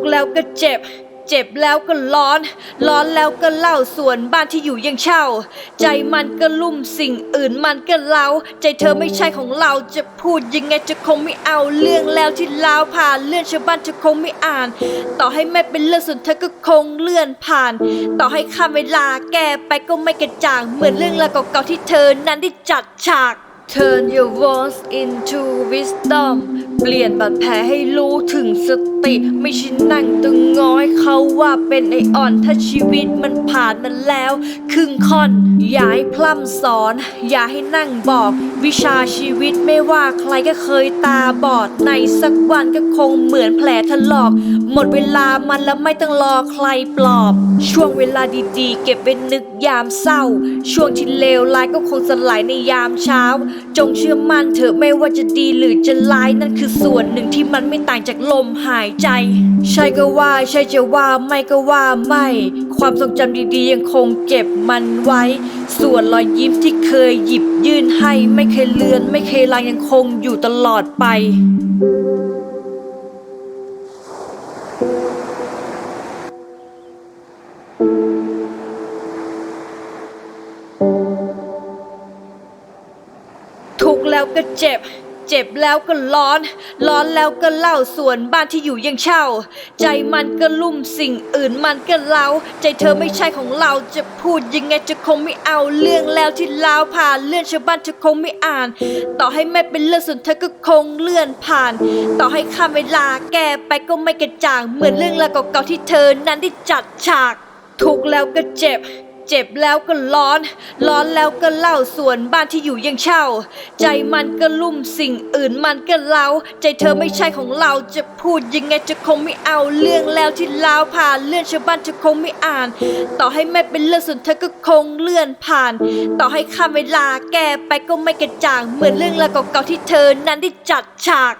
กแล้วก็เจ็บ เจ็บแล้วก็ร้อน ร้อนแล้วก็เล่าส่วนบ้านที่อยู่ยังเช่า ใจมันก็ลุ่มสิ่งอื่นมันก็เล้า ใจเธอไม่ใช่ของเราจะพูดยังไงจะคงไม่เอาเรื่องแล้วที่เล้าวผ่านเรื่องชาวบ้านจะคงไม่อ่าน ต่อให้ไม่เป็นเรื่องส่วนเธอก็คงเลื่อนผ่าน ต่อให้ข้ามเวลาแก้ไปก็ไม่กระจ่าง เหมือนเรื่องราวเก่าๆที่เธอนั้นได้จัดฉาก Turn your words into wisdom เปลี่ยนบาดแผลให้รู้ถึงสติ ไม่ใช่นั่งตึงง้อยเขาว่าเป็นไออ่อนถ้าชีวิตมันผ่านมันแล้ว ครึ่งค่อน อย่าให้พร่ำสอน อย่าให้นั่งบอก วิชาชีวิตไม่ว่าใครก็เคยตาบอดในสักวันก็คงเหมือนแผลถลอก หมดเวลามันแล้วไม่ต้องรอใครปลอบ ช่วงเวลาดีๆ เก็บไว้นึกยามเศร้า ช่วงที่เลวร้ายก็คงสลายในยามเช้า จงเชื่อมั่นเถอะไม่ว่าจะดีหรือจะร้ายนั่นคือส่วนหนึ่งที่มันไม่ต่างจากลมหายใจ ใช่ก็ว่าใช่จะว่าไม่ก็ว่าไม่ ความทรงจำดีๆ ยังคงเก็บมันไว้ ส่วนรอยยิ้มที่เคยหยิบยื่นให้ ไม่เคยเลือน ไม่เคยลางยังคงอยู่ตลอดไปทุกข์แล้วก็เจ็บ เจ็บแล้วก็ร้อน ร้อนแล้วก็เล่าส่วนบ้านที่อยู่ยังเช่า ใจมันก็ลุ่มสิ่งอื่นมันก็เล้า ใจเธอไม่ใช่ของเราจะพูดยังไงจะคงไม่เอาเรื่องแล้วที่เล้าวผ่านเรื่องชาวบ้านจะคงไม่อ่าน ต่อให้ไม่เป็นเรื่องส่วนเธอก็คงเลื่อนผ่าน ต่อให้ข้ามเวลาแก้ไปก็ไม่กระจ่าง เหมือนเรื่องราวเก่าๆที่เธอนั้นได้จัดฉาก ทุกแล้วก็เจ็บ เจ็บแล้วก็ร้อน ร้อนแล้วก็เล่าส่วนบ้านที่อยู่ยังเช่า ใจมันก็ลุ่มสิ่งอื่นมันก็เล้า ใจเธอไม่ใช่ของเราจะพูดยังไงจะคงไม่เอาเรื่องแล้วที่เล้าวผ่านเรื่องชาวบ้านจะคงไม่อ่าน ต่อให้ไม่เป็นเรื่องส่วนเธอก็คงเลื่อนผ่าน ต่อให้ข้ามเวลาแก้ไปก็ไม่กระจ่าง เหมือนเรื่องราวเก่าๆที่เธอนั้นได้จัดฉาก